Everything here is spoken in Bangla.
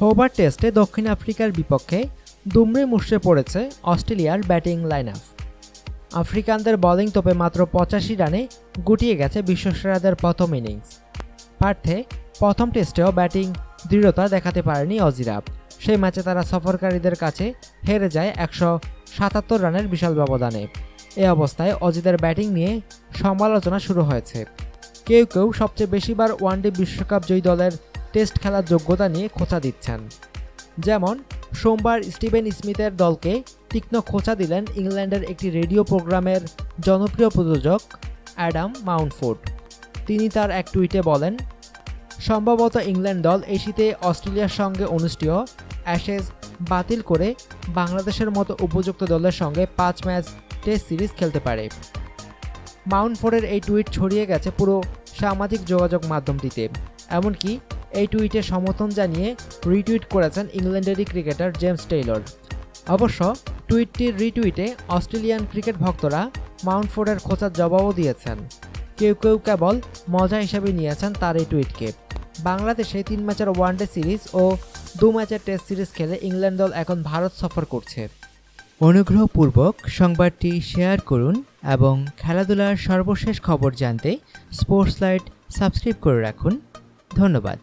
হোবার টেস্টে দক্ষিণ আফ্রিকার বিপক্ষে দুমড়ে মুষড়ে পড়েছে অস্ট্রেলিয়ার ব্যাটিং লাইন আপ আফ্রিকানদের বোলিং তোপে মাত্র পঁচাশি রানে গুটিয়ে গেছে বিশ্বসেরাদের প্রথম ইনিংস। পার্থে প্রথম টেস্টেও ব্যাটিং দৃঢ়তা দেখাতে পারেনি অজিরা সেই ম্যাচে তারা সফরকারীদের কাছে হেরে যায় একশো সাতাত্তর রানের বিশাল ব্যবধানে। এ অবস্থায় অজিদের ব্যাটিং নিয়ে সমালোচনা শুরু হয়েছে। কেউ কেউ সবচেয়ে বেশিবার ওয়ানডে বিশ্বকাপ জয়ী দলের টেস্ট খেলার যোগ্যতা নিয়ে খোঁচা দিচ্ছেন। যেমন, সোমবার স্টিভেন স্মিথের দলকে তীক্ষ্ণ খোঁচা দিলেন ইংল্যান্ডের একটি রেডিও প্রোগ্রামের জনপ্রিয় প্রযোজক অ্যাডাম মাউন্টফোর্ড। তিনি তার এক টুইটে বলেন, সম্ভবত ইংল্যান্ড দল এই শীতে অস্ট্রেলিয়ার সঙ্গে অনুষ্ঠেয়, অ্যাশেজ বাতিল করে বাংলাদেশের মতো উপযুক্ত দলের সঙ্গে পাঁচ ম্যাচ টেস্ট সিরিজ খেলতে পারে। মাউন্টফোর্ডের এই টুইট ছড়িয়ে গেছে পুরো সামাজিক যোগাযোগ মাধ্যমটিতে। এমনকি এই টুইটে সমর্থন জানিয়ে রিটুইট করেছেন ইংল্যান্ডেরই ক্রিকেটার জেমস টেইলর। অবশ্য টুইটটির রিটুইটে অস্ট্রেলিয়ান ক্রিকেট ভক্তরা মাউন্টফোর্ডের খোঁচার জবাবও দিয়েছেন। কেউ কেউ কেবল মজা হিসেবে নিয়েছেন তার এই টুইটকে। বাংলাদেশে তিন ম্যাচের ওয়ানডে সিরিজ ও দু ম্যাচের টেস্ট সিরিজ খেলে ইংল্যান্ড দল এখন ভারত সফর করছে। অনুগ্রহপূর্বক সংবাদটি শেয়ার করুন এবং খেলাধুলার সর্বশেষ খবর জানতে স্পোর্টস লাইট সাবস্ক্রাইব করে রাখুন। ধন্যবাদ।